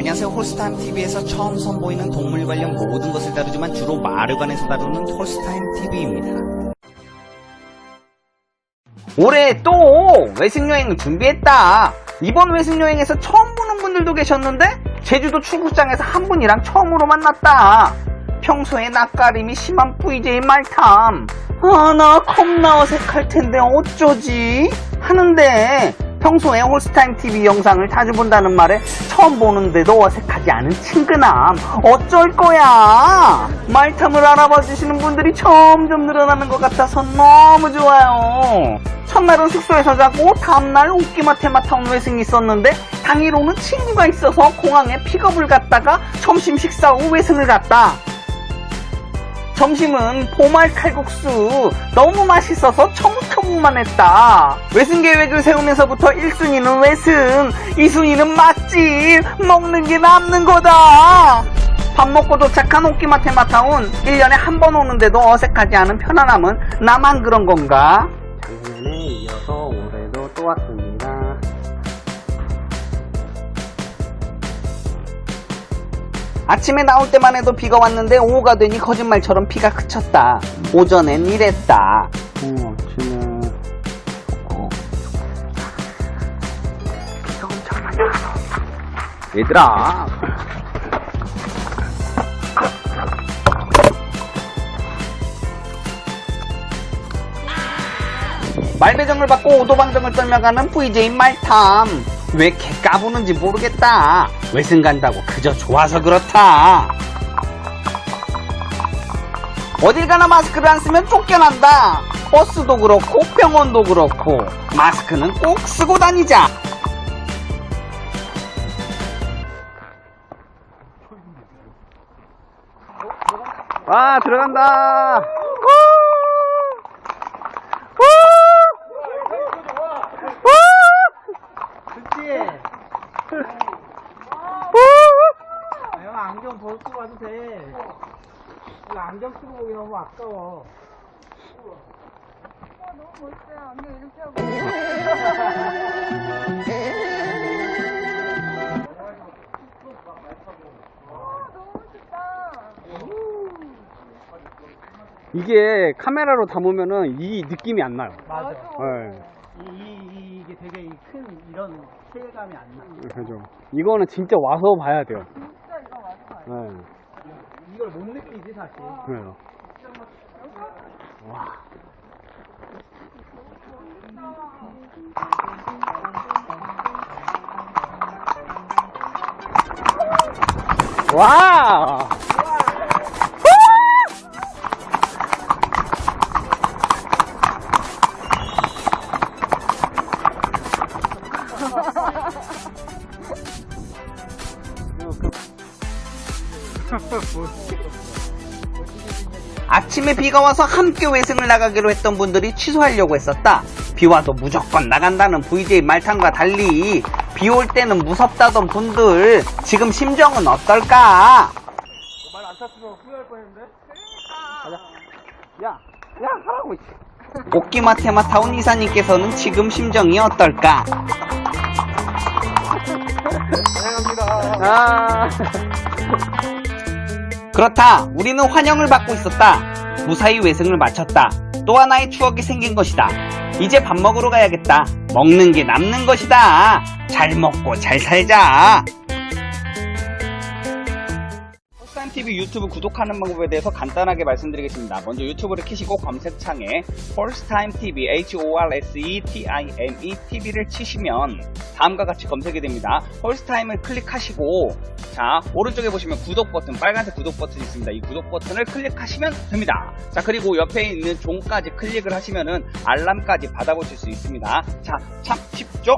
안녕하세요. 홀스타임 TV에서 처음 선보이는 동물 관련 모든 것을 다루지만 주로 말에 관해서 다루는 홀스타임 TV입니다. 올해 또 외식 여행을 준비했다. 이번 외식 여행에서 처음 보는 분들도 계셨는데 제주도 출국장에서 한 분이랑 처음으로 만났다. 평소에 낯가림이 심한 VJ 말탐. 아, 나 겁나 어색할 텐데 어쩌지? 하는데 평소에 홀스타임 TV 영상을 자주 본다는 말에 처음 보는데도 어색하지 않은 친근함. 어쩔 거야? 말탐을 알아봐 주시는 분들이 점점 늘어나는 것 같아서 너무 좋아요. 첫날은 숙소에서 자고 다음날 웃기마 테마타운 외승이 있었는데 당일 오는 친구가 있어서 공항에 픽업을 갔다가 점심 식사 후 외승을 갔다. 점심은 보말 칼국수 너무 맛있어서 처묵처묵만 했다. 외승 계획을 세우면서부터 1순위는 외승, 2순위는 맛집, 먹는 게 남는 거다. 밥 먹고 도착한 오키마 테마타운 1년에 한 번 오는데도 어색하지 않은 편안함은 나만 그런 건가? 아침에 나올 때만 해도 비가 왔는데 오후가 되니 거짓말처럼 비가 그쳤다. 오전엔 이랬다. 어, 아침에 좋고. 얘들아. 말배정을 받고 오도방정을 떨며 가는 VJ 말탐. 왜 개 까부는지 모르겠다. 외승 간다고 그저 좋아서 그렇다. 어딜 가나 마스크를 안 쓰면 쫓겨난다. 버스도 그렇고 병원도 그렇고 마스크는 꼭 쓰고 다니자. 와, 들어간다! 그치? 형 가도 돼. 이거 안경 쓰고 보기 너무 아까워. 너무 멋있어요. 안경 이렇게 하고. 와, 너무 멋있다. 이게 카메라로 담으면은 이 느낌이 안 나요. 맞아. 네. 이, 이, 이게 되게 이큰 이런 체감이 안 나. 그죠. 이거는 진짜 와서 봐야 돼요. 네. 이걸 못 느끼지 사실. 그래요. 와! 아침에 비가 와서 함께 외승을 나가기로 했던 분들이 취소하려고 했었다. 비 와도 무조건 나간다는 VJ 말탄과 달리 비 올 때는 무섭다던 분들 지금 심정은 어떨까? 말 안 탔으면 후회할 뻔했는데. 야, 야, 하라고, 있지. 오키마 테마타운 이사님께서는 지금 심정이 어떨까? 아. 그렇다. 우리는 환영을 받고 있었다. 무사히 외승을 마쳤다. 또 하나의 추억이 생긴 것이다. 이제 밥 먹으러 가야겠다. 먹는 게 남는 것이다. 잘 먹고 잘 살자. 홀스타임TV 유튜브 구독하는 방법에 대해서 간단하게 말씀드리겠습니다. 먼저 유튜브를 키시고 검색창에 홀스타임TV, H-O-R-S-E-T-I-M-E TV를 치시면 다음과 같이 검색이 됩니다. 홀스타임을 클릭하시고 자 오른쪽에 보시면 구독 버튼 빨간색 구독 버튼이 있습니다. 이 구독 버튼을 클릭하시면 됩니다. 자 그리고 옆에 있는 종까지 클릭을 하시면은 알람까지 받아보실 수 있습니다. 자 참 쉽죠?